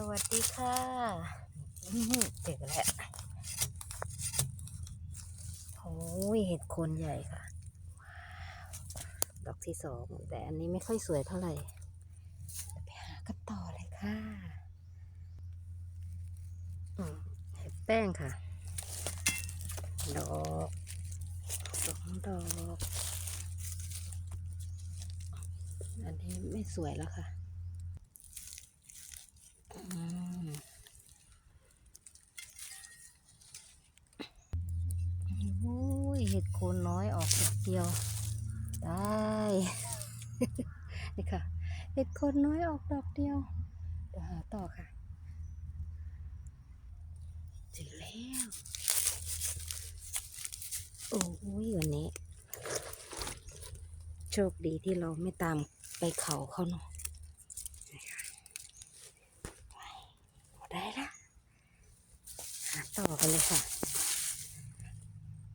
สวัสดีค่ะอื้อหือเจอกันแล้วโอ้ยเห็ดโคนใหญ่ค่ะ ดอกที่สองแต่อันนี้ไม่ค่อยสวยเท่าไหร่เดี๋ยวไปหากันต่อเลยค่ะอืมเห็ดแป้งค่ะ ดอกสองดอก อันนี้ไม่สวยแล้วค่ะ ห็ดโคนน้อยออกเดียว ได้ นี่ค่ะ เห็ดโคนน้อยออกดอกเดียวเดี๋ยวหาต่อค่ะเจอแล้ว โอ้ยวันนี้ โชคดีที่เราไม่ตามไปเขาเขาเนาะนี่ค่ะไปได้ละหาต่อกันเลยค่ะ